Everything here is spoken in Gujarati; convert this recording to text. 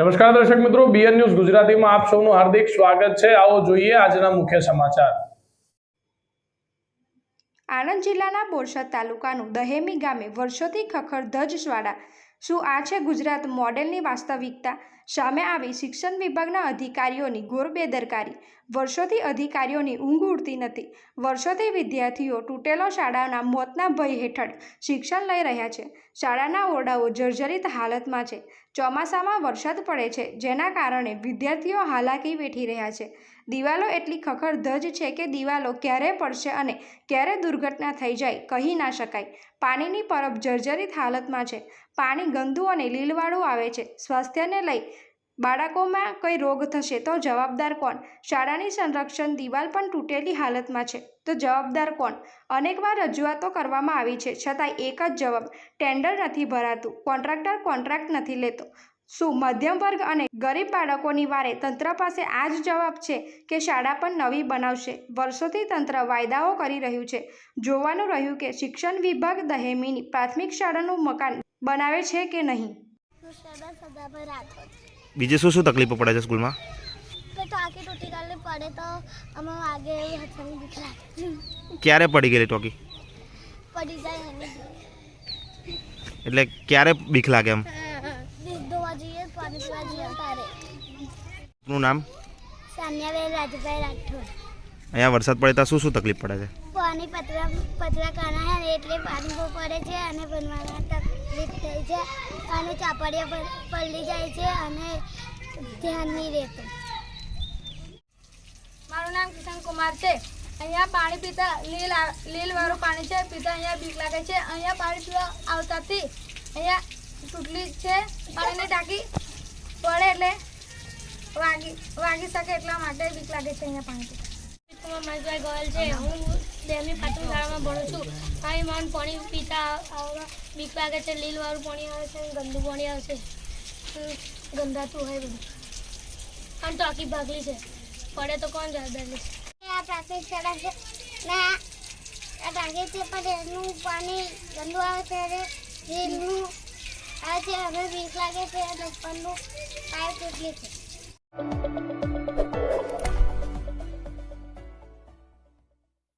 નમસ્કાર દર્શક મિત્રો બીએન ન્યૂઝ ગુજરાતીમાં આપ સૌનું હાર્દિક સ્વાગત છે. આવો જોઈએ આજના મુખ્ય સમાચાર. આણંદ જિલ્લાના બોરસદ તાલુકાનું દહેમી ગામે વર્ષોથી ખખર ધજસ્વાડા શું આ છે ગુજરાત મોડેલની વાસ્તવિકતા? સામે આવી શિક્ષણ વિભાગના અધિકારીઓની ઘોર બેદરકારી. વર્ષોથી અધિકારીઓની ઊંઘ ઉડતી નથી. વર્ષોથી વિદ્યાર્થીઓ તૂટેલો શાળાના મોતના ભય હેઠળ શિક્ષણ લઈ રહ્યા છે. શાળાના ઓરડાઓ જર્જરિત હાલતમાં છે. ચોમાસામાં વરસાદ પડે છે, જેના કારણે વિદ્યાર્થીઓ હાલાકી વેઠી રહ્યા છે. દિવાલો એટલી ખખર ધજ છે કે દિવાલો ક્યારે પડશે અને ક્યારે દુર્ઘટના થઈ જાય કહી ના શકાય. પાણીની પરબ જર્જરિત હાલતમાં છે. પાણી ગંદુ અને લીલવાળું આવે છે. સ્વાસ્થ્યને લઈ બાળકોમાં કંઈ રોગ થશે તો જવાબદાર કોણ? શાળાની સંરક્ષણ દિવાલ પણ તૂટેલી હાલતમાં છે. તો જવાબદાર કોણ? અનેકવાર રજૂઆતો કરવામાં આવી છે. છતાંય એક જ જવાબ, ટેન્ડર નથી ભરાતું. કોન્ટ્રાક્ટર કોન્ટ્રાક્ટ નથી લેતો. શું મધ્યમ વર્ગ અને ગરીબ બાળકોની વારે તંત્ર પાસે આ જ જવાબ છે કે શાળા પણ નવી બનાવશે? વર્ષોથી તંત્ર વાયદાઓ કરી રહ્યું છે. જોવાનું રહ્યું કે શિક્ષણ વિભાગ દહેમીની પ્રાથમિક શાળાનું મકાન બનાવે છે કે નહીં? બીજે શું શું તકલીફો પડે છે સ્કૂલમાં? કે તૂટી ગયેલી પડે તો અમે લાગે ક્યારે પડી ગયેલી ટોકી? પડી જાય એટલે ક્યારે બીક લાગે એમ? જઈએ પાણી પીવા જઈએ તારે નું નામ? સાન્યાબેન રાજભાઈ રાઠોડ. અહીંયા વરસાદ પડે તો શું શું તકલીફ પડે છે? પાણી પતરા પતરા કરાયા ને એટલે પાણી બહુ પડે છે અને બનવામાં તકલીફ થઈ છે. અને ચાપડિયા પર પલળી જાય છે અને ધ્યાન નહીં રહેતું. મારું નામ કિશન કુમાર છે. અહીંયા પાણી પીતા લીલ લીલવાળું પાણી છે. પીતા અહીંયા બીક લાગે છે. અહીંયા પાણી પીવા આવતાથી અહીંયા તૂટલી છે. પાણીની ટાંકી પડે એટલે વાગી વાગી શકે એટલા માટે બીક લાગે છે અહીંયા પાણી પીતા. કુમાર મહેશભાઈ ગોયલ છે. હું ડેમની પ્રાથમિક શાળામાં ભણું છું. અહીં મન પાણી પીતા બીક લાગે છે, લીલવાળું પાણી આવે છે ગંદુ પાણી આવે છે. ગંધાતું હોય બધું. અને ટાંકી ભાગલી છે. પડે તો કોણ જવાબદાર છે આ પ્રાથમિક શાળા છે. ના, આ આ છે, પણ એનું પાણી ગંદુ આવે ત્યારે લીલનું આવે છે. હવે બીક લાગે છે, અને ઉપરનું તૂટલી છે.